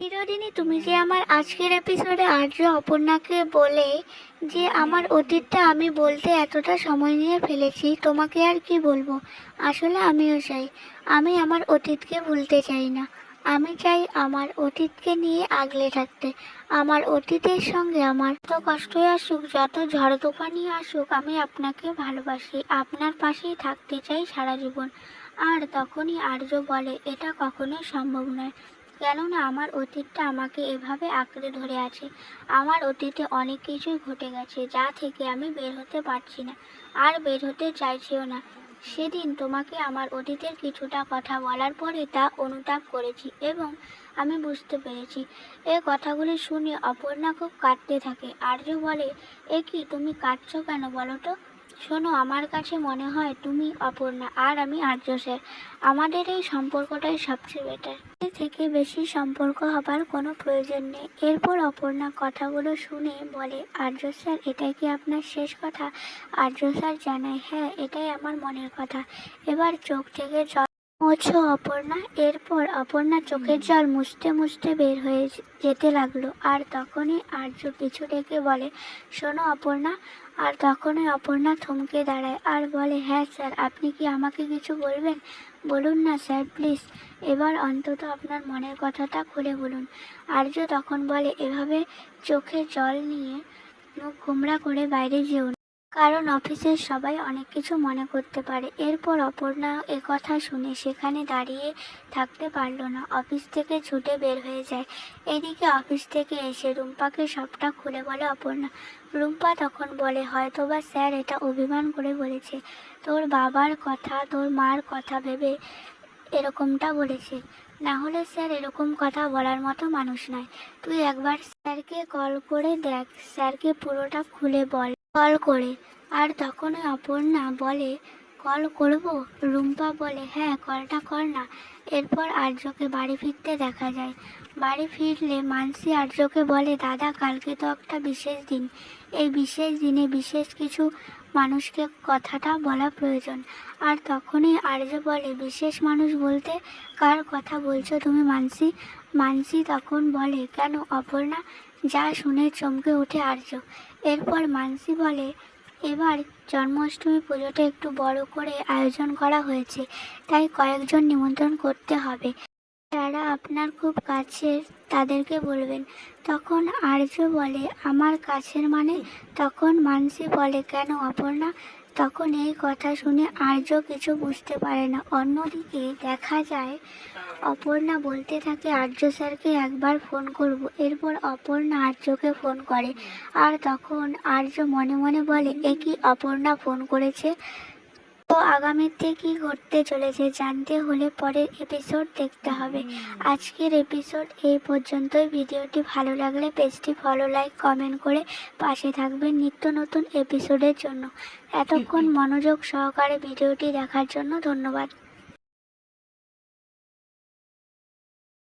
চিরদিনই তুমি যে আমার আজকের এপিসোডে আর্য অপর্ণাকে বলে যে আমার অতীতটা আমি বলতে এতটা সময় নিয়ে ফেলেছি, তোমাকে আর কি বলব? আসলে আমিও চাই। আমি আমার অতীতকে ভুলতে চাই না। আমি চাই আমার অতীতকে নিয়ে আগলে থাকতে। আমার অতীতের সঙ্গে আমার যত কষ্টই আসুক, যত ঝড় তুফানি আসুক, আমি আপনাকে ভালোবাসি। আপনার পাশেই থাকতে চাই সারা জীবন। আর তখনই আর্য বলে, এটা কখনোই সম্ভব নয়। কেননা আমার অতীতটা আমাকে এভাবে আঁকড়ে ধরে আছে। আমার অতীতে অনেক কিছুই ঘটে গেছে, যা থেকে আমি বের হতে পারছি না, আর বের হতে চাইছিও না। সেদিন তোমাকে আমার অতীতের কিছুটা কথা বলার পরে তা অনুতাপ করেছি এবং আমি বুঝতে পেরেছি। এ কথাগুলি শুনে অপর্ণা খুব কাঁদতে থাকে। আর্য বলে, এ কি তুমি কাঁদছো কেন বলো তো? শোনো, আমার কাছে মনে হয় তুমি অপর্ণা আর আমি আর্য স্যার আমাদের এই সম্পর্কটাই সবচেয়ে বেটার থেকে বেশি সম্পর্ক হবার কোনো প্রয়োজন নেই। এরপর অপর্ণা কথাগুলো শুনে বলে, আর্য স্যার, এটাই কি আপনার শেষ কথা? আর্য স্যার জানায় হ্যাঁ এটাই আমার মনের কথা। এবার চোখ থেকে জল মোছো অপর্ণা, এরপর অপর্ণা চোখের জল মুছতে মুছতে বের হয়ে যেতে লাগল। আর তখনই আর্য পিছু ডেকে বলে, শোনো অপর্ণা। আর তখনই অপর্ণা থমকে দাঁড়ায় আর বলে হ্যাঁ স্যার, আপনি কি আমাকে কিছু বলবেন? বলুন না স্যার, প্লিজ। এবার অন্তত আপনার মনের কথাটা খুলে বলুন। আর্য তখন বলে, এভাবে চোখে জল নিয়ে মুখ গোমড়া করে বাইরে যেও। কারণ অফিসের সবাই অনেক কিছু মনে করতে পারে। এরপর অপর্ণা কথা শুনে সেখানে দাঁড়িয়ে থাকতে পারল না। অফিস থেকে ছুটে বের হয়ে যায়। এদিকে অফিস থেকে এসে রুম্পাকে সবটা খুলে বলে, অপর্ণা, রুম্পা তখন বলে, হয়তোবা স্যার এটা অভিমান করে বলেছে। তোর বাবার কথা, তোর মার কথা ভেবে এরকমটা বলেছে। না হলে স্যার এরকম কথা বলার মতো মানুষ নয়। তুই একবার স্যারকে কল করে দেখ। স্যারকে পুরোটা খুলে বল। কল করে। আর তখনই অপর্ণা বলে কল করব? রুম্পা বলে হ্যাঁ কলটা কর না। এরপর আর্যকে বাড়ি ফিরতে দেখা যায়। বাড়ি ফিরলে মানসি আর্যকে বলে, দাদা, কালকে তো একটা বিশেষ দিন। এই বিশেষ দিনে বিশেষ কিছু মানুষকে কথাটা বলা প্রয়োজন। আর তখনই আর্য বলে, বিশেষ মানুষ বলতে কার কথা বলছো তুমি, মানসি? মানসি তখন বলে, কেন, অপর্ণা? যা শুনে চমকে ওঠে আর্য। এরপর মানসি বলে এবার জন্মাষ্টমী পুজোটা একটু বড় করে আয়োজন করা হয়েছে, তাই কয়েকজন নিমন্ত্রণ করতে হবে। যারা আপনার খুব কাছের, তাদেরকে বলবেন। তখন আর্য বলে, আমার কাছের মানে? তখন মানসি বলে, কেন অপর্ণা? তখন এই কথা শুনে আর্য কিছু বুঝতে পারে না। অন্যদিকে দেখা যায়, অপর্ণা বলতে থাকে, আর্য স্যারকে একবার ফোন করব। এরপর অপর্ণা আর্যকে ফোন করে। আর তখন আর্য মনে মনে বলে, এ কি অপর্ণা ফোন করেছে? তো আগামীতে কি ঘটতে চলেছে জানতে হলে পরের এপিসোড দেখতে হবে। আজকের এপিসোড এই পর্যন্তই। ভিডিওটি ভালো লাগলে পেজটি ফলো লাইক কমেন্ট করে পাশে থাকবেন নিত্য নতুন এপিসোডের জন্য। এতক্ষণ মনোযোগ সহকারে ভিডিওটি দেখার জন্য ধন্যবাদ।